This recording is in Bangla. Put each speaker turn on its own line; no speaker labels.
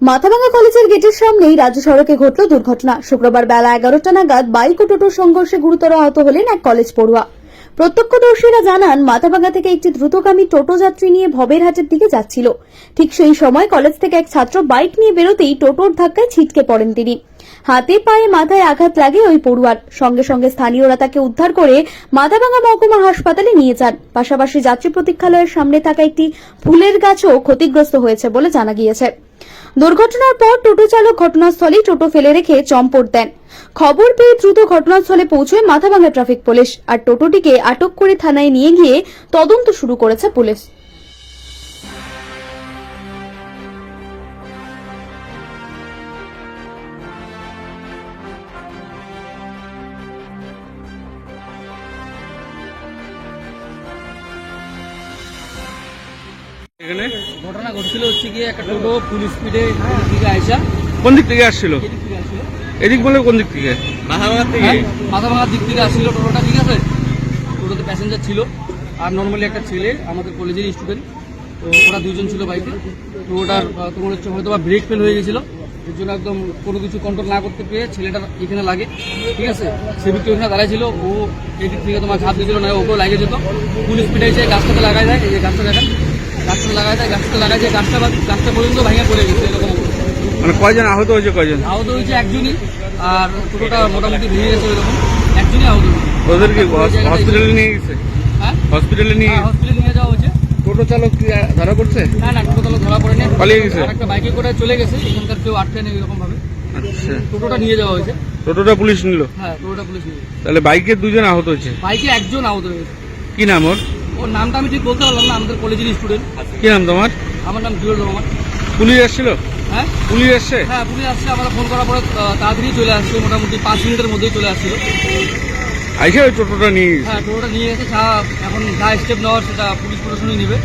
মাথাভাঙ্গা কলেজের গেটের সামনেই রাজ্য সড়কে ঘটল দুর্ঘটনা। শুক্রবার বেলা এগারোটা নাগাদ বাইক ও টোটোর সংঘর্ষে গুরুতর আহত হলেন এক কলেজ পড়ুয়া। প্রত্যক্ষদর্শীরা জানান, মাথাভাঙ্গা থেকে একটি দ্রুতগামী টোটো যাত্রী নিয়ে ভবের হাটের দিকে যাচ্ছিল। ঠিক সেই সময় কলেজ থেকে এক ছাত্র বাইক নিয়ে বেরোতেই টোটোর ধাক্কায় ছিটকে পড়েন তিনি। হাতে পায়ে মাথায় আঘাত লাগে ওই পড়ুয়ার। সঙ্গে সঙ্গে স্থানীয়রা তাকে উদ্ধার করে মাথাভাঙ্গা মহকুমা হাসপাতালে নিয়ে যান। পাশাপাশি যাত্রী প্রতীক্ষালয়ের সামনে থাকা একটি ফুলের গাছও ক্ষতিগ্রস্ত হয়েছে বলে জানা গিয়েছে। দুর্ঘটনার পর টোটো চালক ঘটনাস্থলেই টোটো ফেলে রেখে চম্পট দেন। খবর পেয়ে দ্রুত ঘটনাস্থলে পৌঁছয় মাথাভাঙ্গা ট্রাফিক পুলিশ। আর টোটোটিকে আটক করে থানায় নিয়ে গিয়ে তদন্ত শুরু করেছে পুলিশ।
এখানে?
ঘটনা ঘটছিল হচ্ছে গিয়ে একটা টোটো ফুল স্পিডে দিকে আইসা
কোন দিক থেকে আসছিল?
এদিক থেকে
বলে কোন দিক থেকে? মাথাভাঙা
হ্যাঁ, মাথা ভাঙার দিক থেকে আসছিল টোটোটা ঠিক আছে? টোটোতে প্যাসেঞ্জার ছিল। আর নর্মালি একটা ছেলে আমাদের কলেজের স্টুডেন্ট তো ওরা দুজন ছিল বাইকে তো ওটার তোমার হচ্ছে হয়তো বা ব্রেক ফেল হয়ে গেছিল। এর জন্য একদম কোনো কিছু কন্ট্রোল না করতে পেরে ছেলেটার এখানে লাগে। ঠিক আছে? সে ব্যক্তি ওখানে দাঁড়ায় ছিল। ও এদিক থেকে তোমার ঝাঁপ দিয়েছিল না ওকেও লাগে যেত। ফুল স্পিডে এসে গাছটাতে লাগাই দেয় এই যে গাছটা দেখেন। গাছটা লাগাই দেয় গাছটা লাগাই যায় গাছটা গাছটা পর্যন্ত ভেঙে পড়ে গেছে এরকম
মানে কয়জন আহত হয়েছে কয়জন?
আহত হয়েছে একজনই আর টোটোটা মোটামুটি ভেঙে গেছে ওইরকম একজনই আহত হয়েছে।
ওদের কি হসপিটালে নিয়ে গেছে?
হ্যাঁ?
হসপিটালে নিয়ে
হ্যাঁ, হসপিটালে নিয়ে যাওয়া হয়েছে।
টোটো চালক কি ধরা পড়ছে?
না না টোটো তাহলে ধরা পড়েনি।
পালিয়ে গেছে?
একটা বাইকে করে চলে গেছে এখানকার কেউ আটকে নেই এরকম ভাবে
আচ্ছা।
টোটোটা নিয়ে যাওয়া হয়েছে।
টোটোটা পুলিশ নিল?
হ্যাঁ টোটোটা পুলিশ গেছে।
তাহলে বাইকের দুজন আহত হয়েছে?
বাইকে একজন আহত হয়েছে।
কি নাম ওর?
ওর নামটা আমি ঠিক বলতে পারলাম না আমাদের কলেজের স্টুডেন্ট
কি নাম তোমার?
আমার নাম জুয়েল রহমান।
পুলিশ এসেছিল?
হ্যাঁ?
পুলিশ এসছে?
হ্যাঁ পুলিশ আসছে আমরা ফোন করার পরে তাড়াতাড়ি চলে আসছে মোটামুটি পাঁচ মিনিটের মধ্যেই চলে আসছিল।
আইসে ওই টোটোটা নিয়ে
হ্যাঁ টোটোটা নিয়ে এসে এখন যা স্টেপ নেওয়ার সেটা পুলিশ প্রশাসনই নেবে।